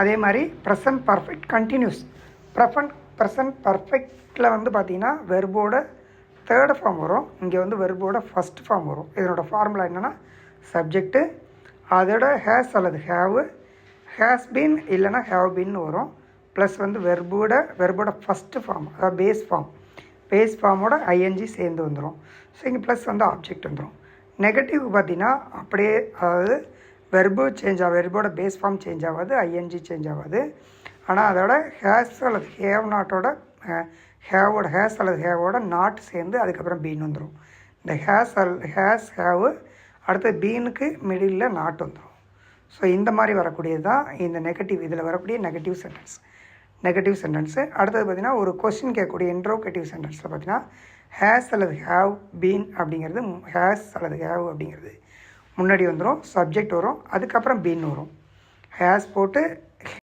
அதே மாதிரி present perfect continuous ப்ரெஃபன் ப்ரெசன்ட் பர்ஃபெக்டில் வந்து பார்த்திங்கன்னா வெர்போட தேர்டு ஃபார்ம் வரும். இங்கே வந்து வெர்போட ஃபஸ்ட் ஃபார்ம் வரும். இதனோட ஃபார்முலா என்னென்னா சப்ஜெக்ட்டு அதோட ஹேஸ் அல்லது ஹேவு ஹேஸ் பீன் இல்லைன்னா ஹேவ் பீன்னு வரும். ப்ளஸ் வந்து வெர்போட வெர்போட ஃபஸ்ட்டு ஃபார்ம் அதாவது பேஸ் ஃபார்ம் பேஸ் ஃபார்மோட ஐஎன்ஜி சேர்ந்து வந்துடும் ஸோ இங்கே ப்ளஸ் வந்து ஆப்ஜெக்ட் வந்துடும் நெகட்டிவ் பார்த்தீங்கன்னா அப்படியே அதாவது வெர்பு சேஞ்ச் ஆகும் வெர்போட பேஸ் ஃபார்ம் சேஞ்ச் ஆகாது ஐஎன்ஜி சேஞ்ச் ஆகாது. ஆனால் அதோட ஹேஸ் அல்லது ஹேவ் நாட்டோட ஹேவோட ஹேஸ் அல்லது ஹேவோட நாட் சேர்ந்து அதுக்கப்புறம் பீன் வந்துடும் இந்த ஹேஸ் அல் ஹேஸ் ஹேவு அடுத்து பீனுக்கு மிடில் நாட் வந்துடும் ஸோ இந்த மாதிரி வரக்கூடியது தான் இந்த நெகட்டிவ் இதில் வரக்கூடிய நெகட்டிவ் சென்டென்ஸ் நெகட்டிவ் சென்டென்ஸு அடுத்தது பார்த்திங்கன்னா ஒரு கொஸ்டின் கேட்கக்கூடிய இன்ட்ரோகேட்டிவ் சென்டென்ஸில் பார்த்தீங்கன்னா ஹேஸ் அல்லது ஹேவ் பீன் அப்படிங்கிறது ஹேஸ் அல்லது ஹேவ் அப்படிங்கிறது. முன்னாடி வந்துடும் சப்ஜெக்ட் வரும் அதுக்கப்புறம் பின் வரும். ஹேஸ் போட்டு